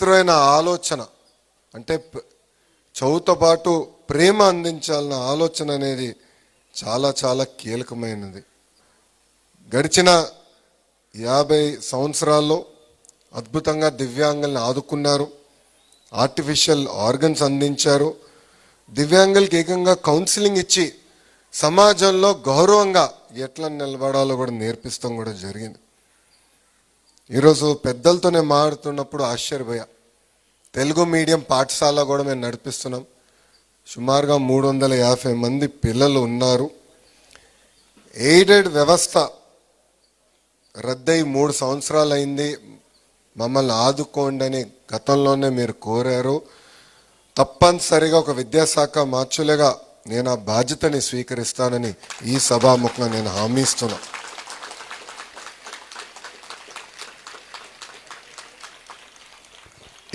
పవిత్రమైన ఆలోచన. అంటే చదువుతో పాటు ప్రేమ అందించాలన్న ఆలోచన అనేది చాలా చాలా కీలకమైనది. గడిచిన యాభై సంవత్సరాల్లో అద్భుతంగా దివ్యాంగుల్ని ఆదుకున్నారు. ఆర్టిఫిషియల్ ఆర్గన్స్ అందించారు. దివ్యాంగులకి ఏకంగా కౌన్సిలింగ్ ఇచ్చి సమాజంలో గౌరవంగా ఎట్లా నిలబడాలో కూడా నేర్పిస్తాం కూడా జరిగింది. ఈరోజు పెద్దలతోనే నేను మాట్లాడుతున్నప్పుడు ఆశ్చర్యపోయా. తెలుగు మీడియం పాఠశాల కూడా మేము నడిపిస్తున్నాం. సుమారుగా మూడు వందల యాభై మంది పిల్లలు ఉన్నారు. ఎయిడెడ్ వ్యవస్థ రద్దయి మూడు సంవత్సరాలు అయింది మమ్మల్ని ఆదుకోండి అని గతంలోనే మీరు కోరారు. తప్పనిసరిగా ఒక విద్యాశాఖ మార్చులుగా నేను ఆ బాధ్యతని స్వీకరిస్తానని ఈ సభాముఖంగా నేను హామీ ఇస్తున్నాను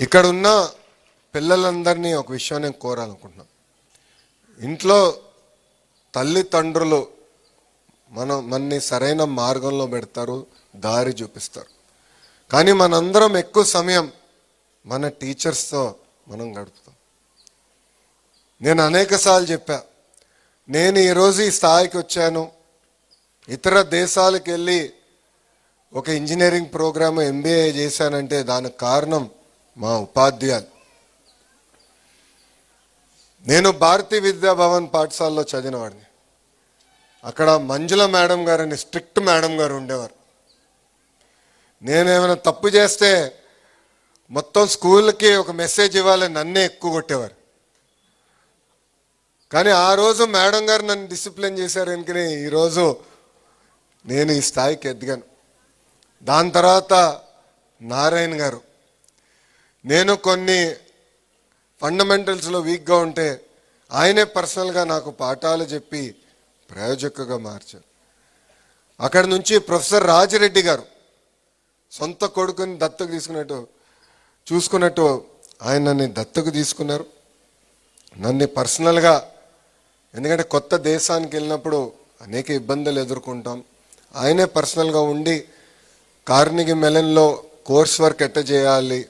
ఇక్కడ ఉన్న పిల్లలందరినీ ఒక విషయం నేను కోరాలనుకుంటున్నాను. ఇంట్లో తల్లిదండ్రులు మనం మనని సరైన మార్గంలో పెడతారు దారి చూపిస్తారు. కానీ మనందరం ఎక్కువ సమయం మన టీచర్స్తో మనం గడుపుతాం. నేను అనేక సార్లు చెప్పా నేను ఈరోజు ఈ స్థాయికి వచ్చాను ఇతర దేశాలకు వెళ్ళి ఒక ఇంజనీరింగ్ ప్రోగ్రామ్ ఎంబీఏ చేశానంటే దానికి కారణం మా ఉపాధ్యాయులు. నేను భారతీయ విద్యా భవన్ పాఠశాలలో చదివినవాడిని అక్కడ మంజుల మేడం గారు అని స్ట్రిక్ట్ మేడం గారు ఉండేవారు. నేనేమైనా తప్పు చేస్తే మొత్తం స్కూల్కి ఒక మెసేజ్ ఇవ్వాలి నన్నే ఎక్కువ కొట్టేవారు. కానీ ఆ రోజు మేడం గారు నన్ను డిసిప్లిన్ చేశారు ఎందుకని ఈరోజు నేను ఈ స్థాయికి ఎదిగాను. దాని తర్వాత నారాయణ గారు నేను కొన్ని ఫండమెంటల్స్లో వీక్గా ఉంటే ఆయనే పర్సనల్గా నాకు పాఠాలు చెప్పి ప్రయోజకుగా మార్చారు. అక్కడి నుంచి ప్రొఫెసర్ రాజిరెడ్డి గారు సొంత కొడుకుని దత్తకు తీసుకున్నట్టు చూసుకున్నట్టు ఆయన నన్ను దత్తకు తీసుకున్నారు. నన్ను పర్సనల్గా ఎందుకంటే కొత్త దేశానికి వెళ్ళినప్పుడు అనేక ఇబ్బందులు ఎదుర్కొంటాం. ఆయనే పర్సనల్గా ఉండి కార్నిగి మెలన్లో కోర్స్ వర్క్ ఎట్ట చేయాలి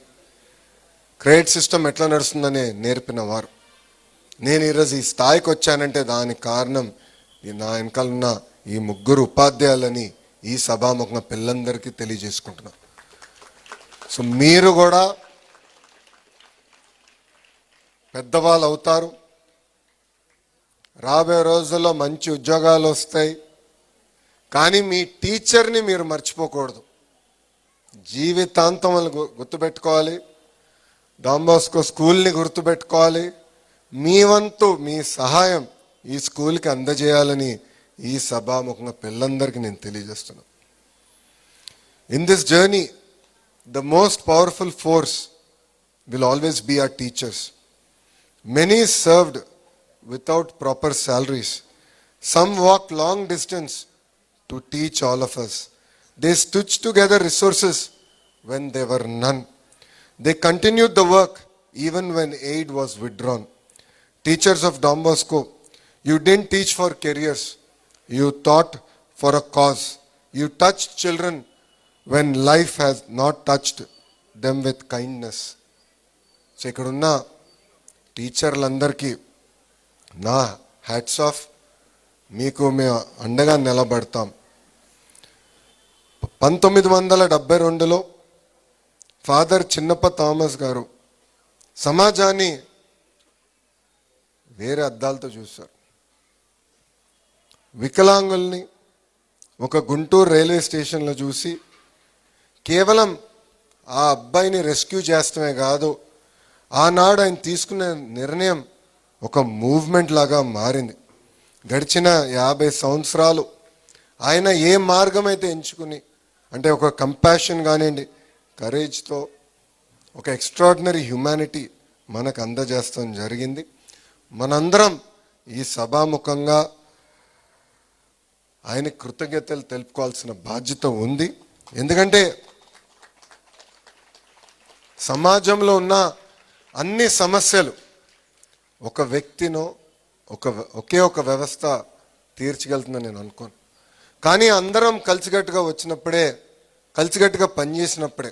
క్రెడిట్ సిస్టమ్ ఎట్లా నడుస్తుందని నేర్పిన వారు నేను ఈరోజు ఈ స్థాయికి వచ్చానంటే దానికి కారణం ఈ నా వెనకాల ఉన్న ఈ ముగ్గురు ఉపాధ్యాయులని ఈ సభాముఖంగా పిల్లలందరికీ తెలియజేసుకుంటున్నా సో మీరు కూడా పెద్దవాళ్ళు అవుతారు. రాబోయే రోజుల్లో మంచి ఉద్యోగాలు వస్తాయి. కానీ మీ టీచర్ని మీరు మర్చిపోకూడదు. జీవితాంతం వాళ్ళు గుర్తుపెట్టుకోవాలి. డాంబాస్కో స్కూల్ని గుర్తుపెట్టుకోవాలి. మీ వంతు మీ సహాయం ఈ స్కూల్కి అందజేయాలని ఈ సభాముఖంగా పిల్లందరికీ నేను తెలియజేస్తున్నాను in this journey the most powerful force will always be our teachers many served without proper salaries some walk long distance to teach all of us they stitch together resources when they were none They continued the work even when aid was withdrawn. Teachers of Don Bosco, you didn't teach for careers. You taught for a cause. You touched children when life has not touched them with kindness. So ఇక్కడ ఉన్న టీచర్లందరికీ నా hats off మీకు మేము అండగా నిలబడతాం పంతొమ్మిది వందల డెబ్బై రెండులో ఫాదర్ చిన్నప్ప థామస్ గారు సమాజాన్ని వేరే అద్దాలతో చూస్తారు వికలాంగుల్ని ఒక గుంటూరు రైల్వే స్టేషన్లో చూసి కేవలం ఆ అబ్బాయిని రెస్క్యూ చేస్తమే కాదు ఆనాడు ఆయన తీసుకున్న నిర్ణయం ఒక మూవ్మెంట్ లాగా మారింది. గడిచిన యాభై సంవత్సరాలు ఆయన ఏ మార్గం అయితే ఎంచుకుని అంటే ఒక కంపాషన్ కానివ్వండి కరేజ్తో ఒక ఎక్స్ట్రాడినరీ హ్యుమానిటీ మనకు అందజేస్తాం జరిగింది. మనందరం ఈ సభాముఖంగా ఆయన కృతజ్ఞతలు తెలుపుకోవాల్సిన బాధ్యత ఉంది. ఎందుకంటే సమాజంలో ఉన్న అన్ని సమస్యలు ఒక వ్యక్తినో ఒక ఒకే ఒక వ్యవస్థ తీర్చగలుగుతుందని నేను అనుకోను. కానీ అందరం కలిసికట్టుగా వచ్చినప్పుడే కలిసికట్టుగా పనిచేసినప్పుడే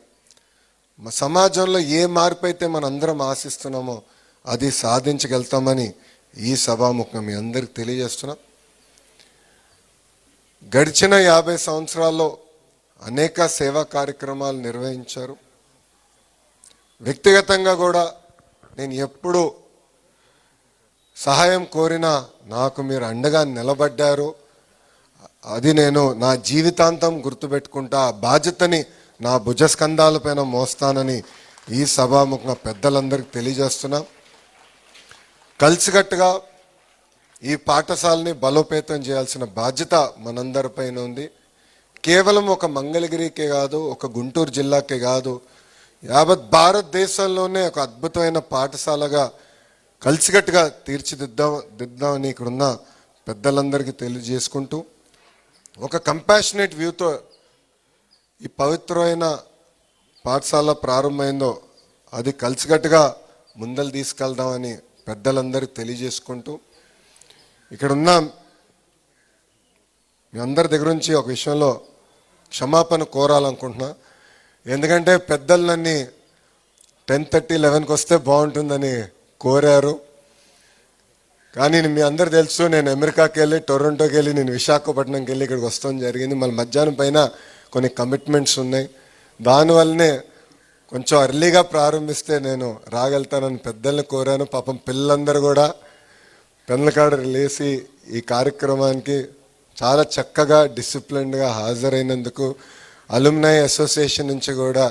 సమాజంలో ఏ మార్పు అయితే మనందరం ఆశిస్తున్నామో అది సాధించగలుగుతామని ఈ సభాముఖం మీ అందరికి తెలియజేస్తున్నాం. గడిచిన యాభై సంవత్సరాల్లో అనేక సేవా కార్యక్రమాలు నిర్వహించారు. వ్యక్తిగతంగా కూడా నేను ఎప్పుడు సహాయం కోరినా నాకు మీరు అండగా నిలబడ్డారు. అది నేను నా జీవితాంతం గుర్తుపెట్టుకుంటా ఆ బాధ్యతని నా భుజస్కంధాలపైన మోస్తానని ఈ సభాముఖంగా పెద్దలందరికీ తెలియజేస్తున్నా. కలిసికట్టుగా ఈ పాఠశాలని బలోపేతం చేయాల్సిన బాధ్యత మనందరిపైన ఉంది. కేవలం ఒక మంగళగిరికే కాదు ఒక గుంటూరు జిల్లాకే కాదు యావత్ భారతదేశంలోనే ఒక అద్భుతమైన పాఠశాలగా కలిసికట్టుగా తీర్చిదిద్దాం దిద్దామని ఇక్కడున్న పెద్దలందరికీ తెలియజేసుకుంటూ ఒక కంపాషనేట్ వ్యూతో ఈ పవిత్రమైన పాఠశాల ప్రారంభమైందో అది కలిసికట్టుగా ముందలు తీసుకెళ్దామని పెద్దలందరికీ తెలియజేసుకుంటూ ఇక్కడ ఉన్న మీ అందరి దగ్గర నుంచి ఒక విషయంలో క్షమాపణ కోరాలనుకుంటున్నా. ఎందుకంటే పెద్దలు నన్ను టెన్ థర్టీ లెవెన్కి వస్తే బాగుంటుందని కోరారు. కానీ మీ అందరు తెలుసు నేను అమెరికాకి వెళ్ళి టొరంటోకి వెళ్ళి నేను విశాఖపట్నంకి వెళ్ళి ఇక్కడికి వస్తాం జరిగింది. మళ్ళీ మధ్యాహ్నం పైన కొన్ని కమిట్మెంట్స్ ఉన్నాయి. దానివల్లనే కొంచెం అర్లీగా ప్రారంభిస్తే నేను రాగలుగుతానని పెద్దల్ని కోరాను. పాపం పిల్లలందరూ కూడా పెండ్లకాడ లేసి ఈ కార్యక్రమానికి చాలా చక్కగా డిసిప్లిన్డ్గా హాజరైనందుకు అలుమ్నై అసోసియేషన్ నుంచి కూడా